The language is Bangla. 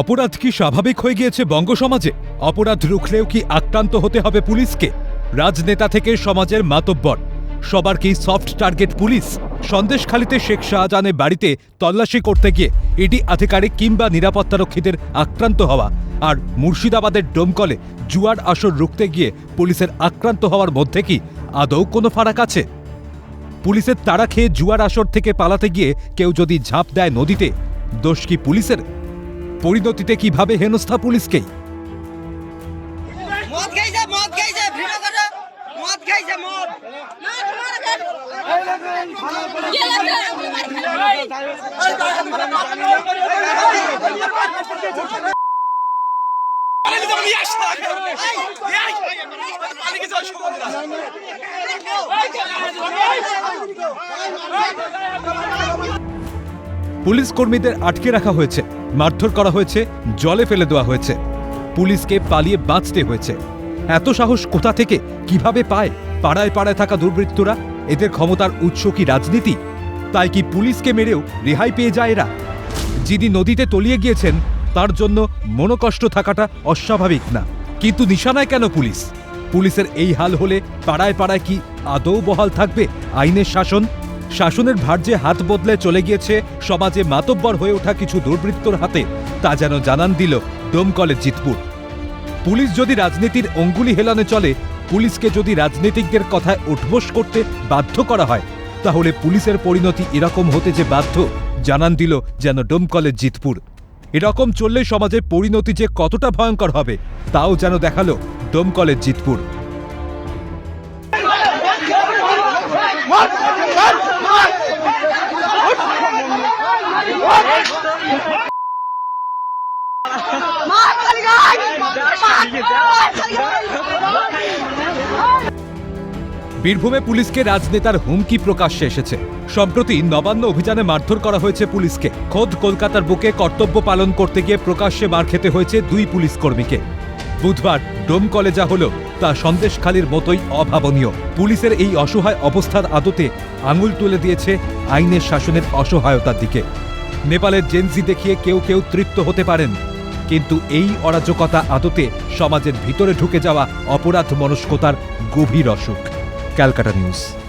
অপরাধ কি স্বাভাবিক হয়ে গিয়েছে বঙ্গ সমাজে অপরাধ রুখলেও কি আক্রান্ত হতে হবে পুলিশকে? রাজনেতা থেকে সমাজের মাতব্বর। সবার কি সফট টার্গেট পুলিশ? সন্দেশখালিতে শেখ শাহজাহানের বাড়িতে তল্লাশি করতে গিয়ে ইডি আধিকারিক কিংবা নিরাপত্তারক্ষীদের আক্রান্ত হওয়া আর মুর্শিদাবাদের ডোমকলে জুয়ার আসর রুখতে গিয়ে পুলিশের আক্রান্ত হওয়ার মধ্যে কি আদৌ কোনো ফারাক আছে? পুলিশের তাড়া খেয়ে জুয়ার আসর থেকে পালাতে গিয়ে কেউ যদি ঝাঁপ দেয় নদীতে, দোষ কি পুলিশের? পরিণতিতে কীভাবে হেনস্থা পুলিশকেই পুলিশ কর্মীদের আটকে রাখা হয়েছে। মারধর করা হয়েছে, জলে ফেলে দেওয়া হয়েছে। পুলিশকে পালিয়ে বাঁচতে হয়েছে। এত সাহস কোথা থেকে, কীভাবে পায়, পাড়ায় পাড়ায় থাকা দুর্বৃত্তরা, এদের ক্ষমতার উৎস কি রাজনীতি? তাই কি পুলিশকে মেরেও রেহাই পেয়ে যায় এরা? যিনি নদীতে তলিয়ে গিয়েছেন, তার জন্য মনোকষ্ট থাকাটা অস্বাভাবিক না। কিন্তু নিশানায় কেন পুলিশ? পুলিশের এই হাল হলে পাড়ায় পাড়ায় কি আদৌ বহাল থাকবে আইনের শাসন? শাসনের ভার যে হাত বদলে চলে গিয়েছে, সমাজে মাতব্বর হয়ে ওঠা কিছু দুর্বৃত্তর হাতে, তা যেন জানান দিল ডোমকলের জিতপুর। পুলিশ যদি রাজনীতির অঙ্গুলি হেলানে চলে, পুলিশকে যদি রাজনীতিকদের কথায় উঠবোস করতে বাধ্য করা হয়, তাহলে পুলিশের পরিণতি এরকম হতে যে বাধ্য, জানান দিল যেন ডোমকলের জিতপুর। এরকম চললে সমাজের পরিণতি যে কতটা ভয়ঙ্কর হবে, তাও যেন দেখাল ডোমকলের জিতপুর। বীরভূমে পুলিশকে রাজনেতার হুমকি প্রকাশ্যে এসেছে। সম্প্রতি নবান্ন অভিযানে মারধর করা হয়েছে পুলিশকে। খোদ কলকাতার বুকে কর্তব্য পালন করতে গিয়ে প্রকাশ্যে মার খেতে হয়েছে দুই পুলিশ কর্মীকে। বুধবার ডোম কলেজা হলো, তা সন্দেশখালির মতোই অভাবনীয়। পুলিশের এই অসহায় অবস্থার আদতে আঙুল তুলে দিয়েছে আইনের শাসনের অসহায়তার দিকে। নেপালের জেনজি দেখিয়ে কেউ কেউ তৃপ্ত হতে পারেন। কিন্তু এই অরাজকতা আদতে সমাজের ভিতরে ঢুকে যাওয়া অপরাধ মনস্কতার গভীর অসুখ। Calcutta news.